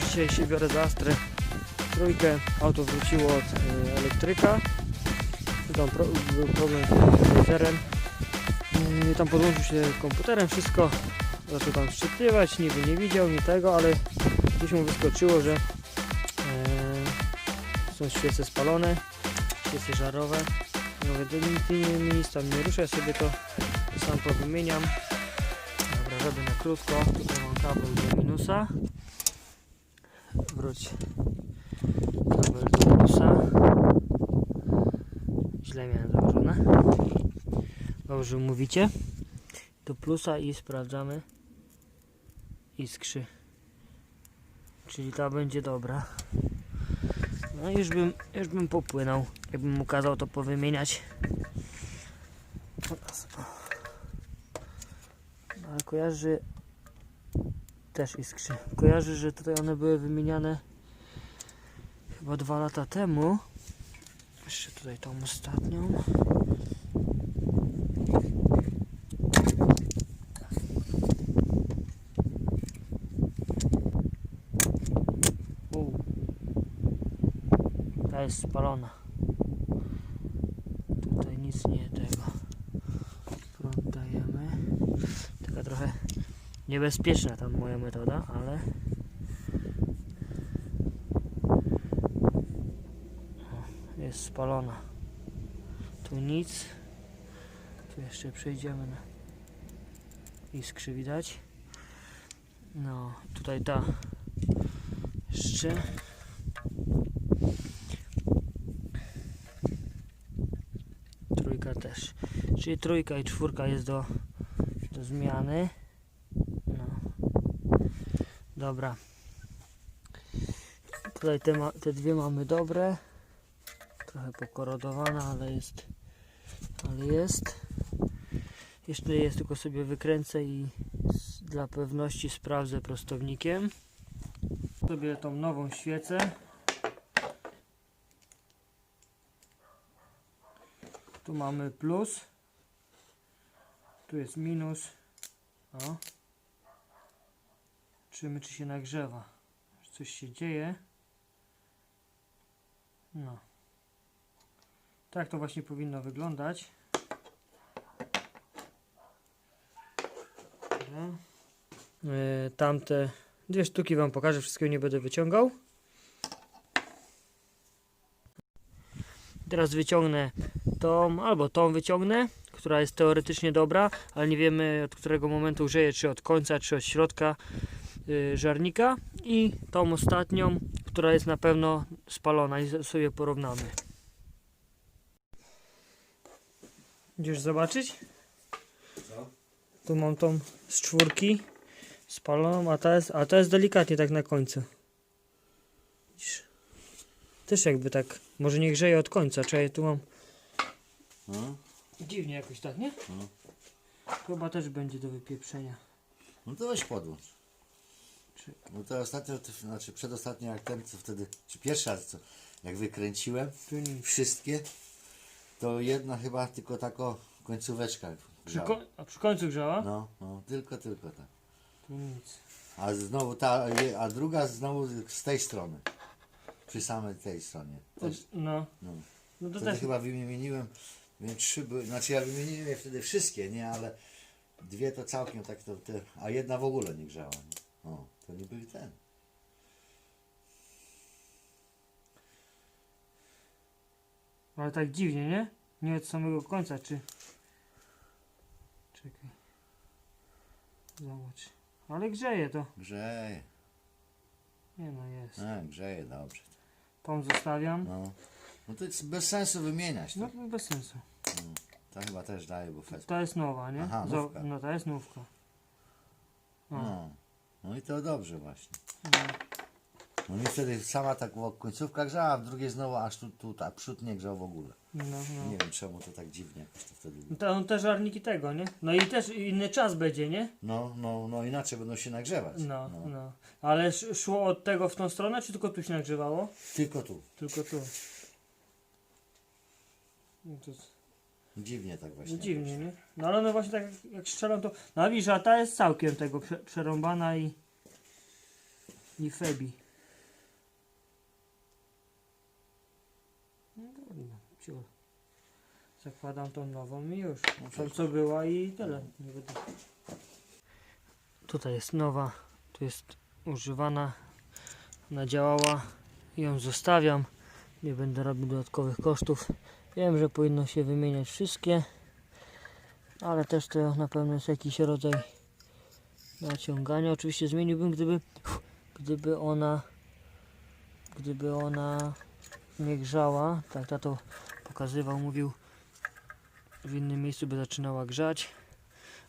Dzisiaj się biorę za Astrę trójkę. Auto wróciło od y, elektryka. Tam pro, był problem z komputerem. Y, tam podłączył się komputerem wszystko. Zaczął tam szczytywać, niby nie widział, nie tego, ale gdzieś mu wyskoczyło, że e, są świece spalone, świece żarowe. Ja Mówię, nic, nic, nic tam nie ruszę, sobie to sam powymieniam. Dobra, robię na krótko. Tutaj mam kabel do minusa. Wróć. Do minusa. Źle miałem założone. Dobrze mówicie. Do plusa i sprawdzamy. Iskrzy. Czyli ta będzie dobra. No już bym, już bym popłynął. Jakbym mu kazał to powymieniać. No, Ale kojarzy też iskrzy. Kojarzy, że tutaj one były wymieniane chyba dwa lata temu. Jeszcze tutaj tą ostatnią. U. Ta jest spalona. Tutaj nic nie tego. Niebezpieczna ta moja metoda, ale O, jest spalona. Tu nic. Tu jeszcze przejdziemy na iskrzy widać. No, tutaj ta jeszcze. Trójka też. Czyli trójka i czwórka jest do, do zmiany. Dobra. Tutaj te, te dwie mamy dobre. Trochę pokorodowana, ale jest. Ale jest. Jeszcze jest, tylko sobie wykręcę i dla pewności sprawdzę prostownikiem. Sobie tą nową świecę. Tu mamy plus. Tu jest minus. O. Czymy czy się nagrzewa. Coś się dzieje. No. Tak to właśnie powinno wyglądać. Dobra. E, tamte dwie sztuki Wam pokażę, wszystkiego nie będę wyciągał. Teraz wyciągnę tą, albo tą wyciągnę, która jest teoretycznie dobra, ale nie wiemy od którego momentu grzeje, czy od końca, czy od środka żarnika. I tą ostatnią, która jest na pewno spalona i sobie porównamy. Idziesz zobaczyć? Co? Tu mam tą z czwórki spaloną, a ta jest, a ta jest delikatnie tak na końcu. Widzisz? Też jakby tak, może nie grzeje od końca, czy ja tu mam No, dziwnie jakoś tak, nie? No. Chyba też będzie do wypieprzenia. no to weź podłącz. Czy- No to ostatnio, to, znaczy przedostatnio jak ten, co wtedy, czy pierwszy raz co, jak wykręciłem Tu nic. wszystkie, to jedna chyba tylko tako końcóweczka Przy, grzała. ko- a przy końcu grzała? No, no, tylko, tylko tak. Tu nic. A znowu ta, a druga znowu z tej strony. Przy samej tej stronie. Też, No. no. No to Wtedy też. chyba wymieniłem, wiem, trzy były, znaczy ja wymieniłem je wtedy wszystkie, nie, ale dwie to całkiem tak to, te, a jedna w ogóle nie grzała. Nie? O, to nie były ten. Ale tak dziwnie, nie? Nie od samego końca, czy. Czekaj. Zobacz. Ale grzeje to. Grzeje, Nie no jest. a, grzeje, dobrze. Tą zostawiam. No, no to jest bez sensu wymieniać. To, No bez sensu. to chyba też daje bufet. Ta jest nowa, nie? Aha, Zo- no ta jest nówka. No, no i to dobrze właśnie. No. No i wtedy sama tak końcówka grzała, a w drugiej znowu aż tu, tu ta przód nie grzał w ogóle. No, no. Nie wiem czemu to tak dziwnie jakoś to wtedy było. To, te żarniki tego, nie? No i też inny czas będzie, nie? No, no, no inaczej będą się nagrzewać. No, no. Ale sz- szło od tego w tą stronę, czy tylko tu się nagrzewało? Tylko tu. Tylko tu. No to Dziwnie tak właśnie. no dziwnie, nie? No ale no właśnie tak jak- jak strzelam to... No widzisz, a ta jest całkiem tego prze, przerąbana i... i Febi. No dobra. Zakładam tą nową i już. Tą co była i tyle. Nie będę... Tutaj jest nowa, tu jest używana. Ona działała i ją zostawiam. Nie będę robił dodatkowych kosztów. Wiem, że powinno się wymieniać wszystkie, ale też to na pewno jest jakiś rodzaj naciągania. Oczywiście zmieniłbym, gdyby, gdyby ona, gdyby ona nie grzała. Tak tato pokazywał, mówił, w innym miejscu by zaczynała grzać,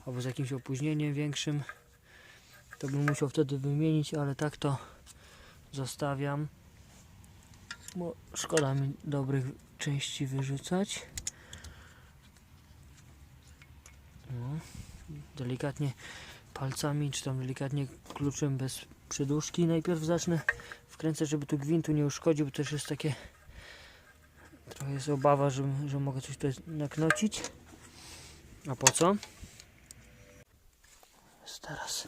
albo z jakimś opóźnieniem większym. To bym musiał wtedy wymienić, ale tak to zostawiam. Bo szkoda mi dobrych części wyrzucać. No, delikatnie palcami, czy tam delikatnie kluczem bez przedłużki. Najpierw zacznę wkręcać, żeby tu gwintu nie uszkodził, bo też jest takie trochę jest obawa, że, że mogę coś tutaj naknocić. A po co? Teraz